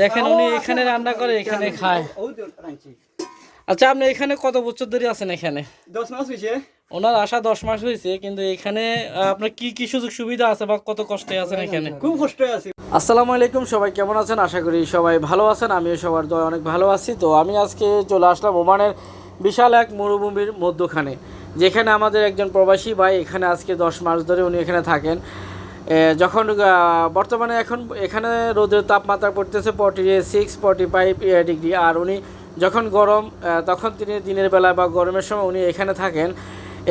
দেখেন উনি এখানে রান্না করে এখানে খায়। আচ্ছা আপনি এখানে কত বছর ধরে আছেন এখানে? দশ মাস হয়েছে ওনার আসা দশ মাস হয়েছে কিন্তু এখানে আপনার কি কি সুযোগ সুবিধা আছে বা কত কষ্টে আছেন এখানে? খুব কষ্ট আছে। আসসালামু আলাইকুম সবাই কেমন আছেন? আশা করি সবাই ভালো আছেন আমিও সবার দয় অনেক ভালো আছি। তো আমি আজকে চলে আসলাম ওমানের বিশাল এক মরুভূমির মধ্যখানে যেখানে আমাদের একজন প্রবাসী ভাই এখানে আজকে দশ মাস ধরে উনি এখানে থাকেন। যখন বর্তমানে এখন এখানে রোদের তাপমাত্রা পড়তেছে forty six forty five degree আর উনি যখন গরম তখন তিনি দিনের বেলা বা গরমের সময় উনি এখানে থাকেন।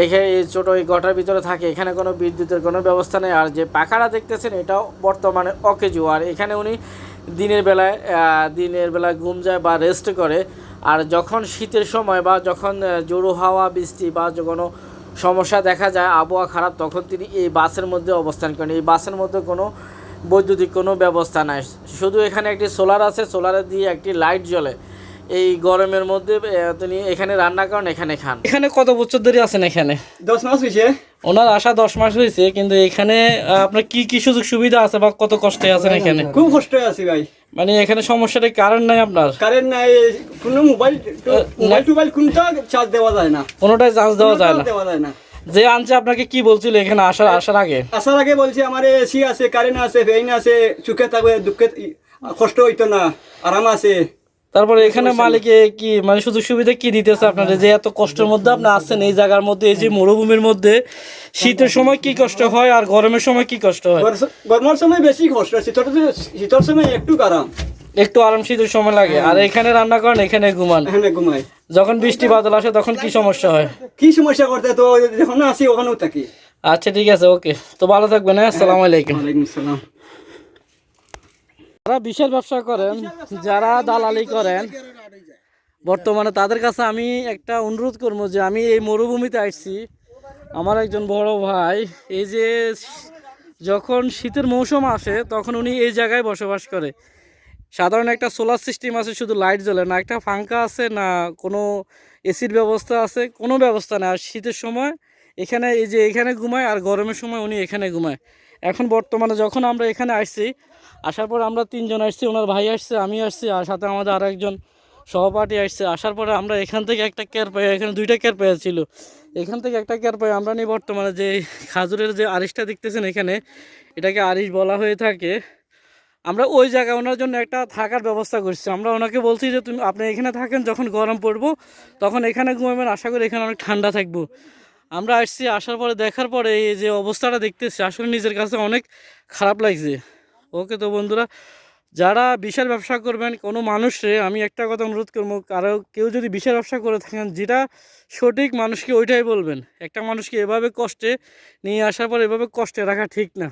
এখানে এই ছোটো এই গটার ভিতরে থাকে। এখানে কোনো বিদ্যুতের কোনো ব্যবস্থা নেই। আর যে পাখাটা দেখতেছেন, এটাও বর্তমানে অকেজু। আর এখানে উনি দিনের বেলায় দিনের বেলায় ঘুম যায় বা রেস্ট করে। আর যখন শীতের সময় বা যখন জোরো হাওয়া, বৃষ্টি বা কোনো সমস্যা দেখা যায় আবহাওয়া খারাপ তখন তিনি এই বাসের মধ্যে অবস্থান করেন। এই বাসের মধ্যে কোনো বৈদ্যুতিক কোনো ব্যবস্থা নাই। শুধু এখানে একটি সোলার আছে সোলারে দিয়ে একটি লাইট জ্বলে। এই গরমের মধ্যে তিনি এখানে রান্না করেন এখানে খান। এখানে কত বছর ধরে আছেন এখানে? দশ মাস হয়েছে ওনার আসা দশ মাস হয়েছে কিন্তু এখানে আপনার কি কি সুযোগ সুবিধা আছে বা কত কষ্টে আছেন এখানে? খুব কষ্ট আছি ভাই। মানে এখানে সমস্যাটা কারেন্ট নাই আপনার? কারেন্ট নাই কোনো মোবাইল মোবাইল টোবাইল কোনটা চার্জ দেওয়া যায় না। কোনোটাই চার্জ দেওয়া যায় না। দেওয়া যায় না। যে আনছে আপনাকে কি বলছিল এখানে আসার আসার আগে? আসার আগে বলছি আমার এসি আছে কারেন্ট আছে ফ্যান আছে সুখে থাকবে দুঃখে কষ্ট হইতো না আরাম আছে। তারপরে এখানে মালিকে কি মানে সুযোগ সুবিধা কি দিতেছে আপনার যে এত কষ্টের মধ্যে আপনি আসছেন এই জায়গার মধ্যে এই যে মরুভূমির মধ্যে শীতের সময় কি কষ্ট হয় আর গরমের সময় কি কষ্ট হয়? গরমের সময় বেশি কষ্ট শীতর শীতর সময় একটু আরাম একটু আরাম শীতের সময় লাগে। আর এখানে রান্না করেন এখানে ঘুমান। এখানে ঘুমাই। যখন বৃষ্টি বাদল আসে তখন কি সমস্যা হয়? কি সমস্যা করতে? তো যখন আসি ওখানেও থাকি। আচ্ছা ঠিক আছে ওকে। তো ভালো থাকবেন হ্যাঁ। আসসালামু আলাইকুম। ওয়ালাইকুম আসসালাম। যারা বিশাল ব্যবসা করেন, যারা দালালি করেন। বর্তমানে তাদের কাছে আমি একটা অনুরোধ করব যে আমি এই মরুভূমিতে আসছি। আমার একজন বড় ভাই, এই যে যখন শীতের মৌসুম আসে, তখন উনি এই জায়গায় বসবাস করে। সাধারণ একটা সোলার সিস্টেম আছে, শুধু লাইট জ্বলে না, একটা পাঙ্খা আছে না, কোনো এসির ব্যবস্থা আছে, কোনো ব্যবস্থা নেই। আর শীতের সময় এখানে, এই যে এখানে ঘুমায় আর গরমের সময় উনি এখানে ঘুমায়। এখন বর্তমানে যখন আমরা এখানে আসছি, আসার পর আমরা তিনজন আসছি, ওনার ভাই আসছে, আমি আসছি, আর সাথে আমাদের আর একজন সহপাঠী আসছে। আসার পরে আমরা এখান থেকে একটা কেয়ার পাই এখানে দুইটা কেয়ার পাই ছিল এখান থেকে একটা কেয়ার পাই আমরা নিই বর্তমানে যে খাজুরের যে আরিশটা দেখতেছেন এখানে, এটাকে আরিশ বলা হয়ে থাকে। আমরা ওই জায়গায় ওনার জন্য একটা থাকার ব্যবস্থা করছি। আমরা ওনাকে বলছি যে, তুমি, আপনি এখানে থাকেন, যখন গরম পড়ব, তখন এখানে ঘুমাবেন। আশা করি এখানে অনেক ঠান্ডা থাকব। আমরা আসছি, আসার পরে দেখার পরে এই যে অবস্থাটা দেখতেছি, আসলে নিজের কাছে অনেক খারাপ লাগছে। ওকে তো বন্ধুরা, যারা বিশাল ব্যবসা করবেন, কোনো মানুষে আমি একটা কথা অনুরোধ করব, কারও কেউ যদি বিশাল ব্যবসা করে থাকেন, যেটা সঠিক মানুষকে ওইটাই বলবেন। একটা মানুষকে এভাবে কষ্টে নিয়ে আসার পর এভাবে কষ্টে রাখা ঠিক না।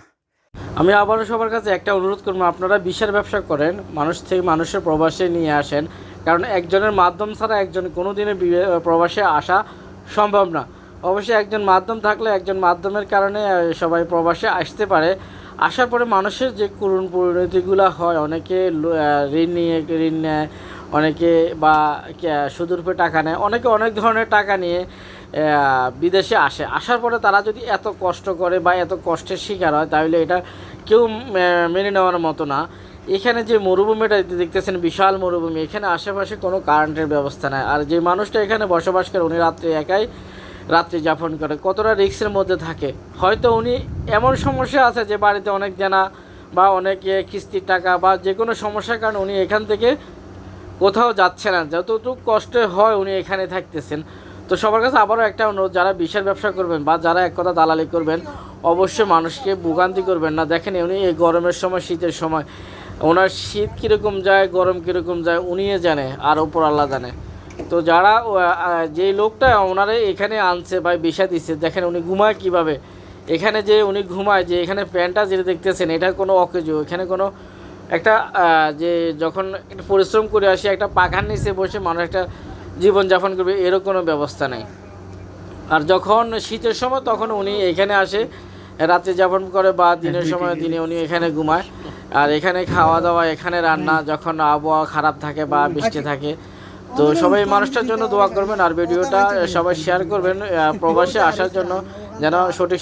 আমি আবারও সবার কাছে একটা অনুরোধ করব, আপনারা বিশাল ব্যবসা করেন, মানুষ থেকে মানুষের প্রবাসে নিয়ে আসেন, কারণ একজনের মাধ্যম ছাড়া একজন কোনো দিনে প্রবাসে আসা সম্ভব না। অবশ্যই একজন মাধ্যম থাকলে একজন মাধ্যমের কারণে সবাই প্রবাসে আসতে পারে। আসার পরে মানুষের যে করুণ পরিণতিগুলো হয়, অনেকে ঋণ নিয়ে, ঋণ নেয়, অনেকে বা, কে- সুদূর টাকা নেয়, অনেকে অনেক ধরনের টাকা নিয়ে বিদেশে আসে। আসার পরে তারা যদি এত কষ্ট করে বা এত কষ্টের শিকার হয়, তাহলে এটা কেউ মেনে নেওয়ার মতো না। এখানে যে মরুভূমিটা দেখতেছেন, বিশাল মরুভূমি, এখানে আশেপাশে কোনো কারেন্টের ব্যবস্থা নাই। আর যে মানুষটা এখানে বসবাস করে, উনি রাত্রে একাই রাত্রি যাপন করে। কতটা রিক্সের মধ্যে থাকে? হয়তো উনি এমন সমস্যা আছে যে বাড়িতে অনেক জানা বা অনেকে কিস্তির টাকা বা যে কোনো সমস্যার কারণে উনি এখান থেকে কোথাও যাচ্ছে না। যতটুকু কষ্ট হয় উনি এখানে থাকতেছেন। তো সবার কাছে আবারও একটা অনুরোধ, যারা বিশাল ব্যবসা করবেন বা যারা এক কথা দালালি করবেন, অবশ্যই মানুষকে ভোগান্তি করবেন না। দেখেন উনি এই গরমের সময়, শীতের সময়, ওনার শীত কীরকম যায়, গরম কীরকম যায় উনিও জানে আর ওপর আল্লাহ জানে। তো যারা যেই লোকটা ওনারে এখানে আনছে বা বিষা দিচ্ছে দেখেন উনি ঘুমায় কীভাবে। এখানে যে উনি ঘুমায় যে এখানে প্যান্টটা যেটা দেখতেছেন এটা কোনো অকেজো। এখানে কোনো একটা যে যখন একটু পরিশ্রম করে আসি একটা পাখার নিচে বসে মানুষ একটা জীবনযাপন করবে এরও কোনো ব্যবস্থা নেই। আর যখন শীতের সময় তখন উনি এখানে আসে রাতে যাপন করে বা দিনের সময় দিনে। উনি এখানে ঘুমায়। আর এখানে খাওয়া দাওয়া এখানে রান্না যখন আবহাওয়া খারাপ থাকে বা বৃষ্টি থাকে তো সবাই মানুষটার জন্য দোয়া করবেন আর ভিডিওটা সবাই শেয়ার করবেন প্রবাসে আসার জন্য যেন সঠিক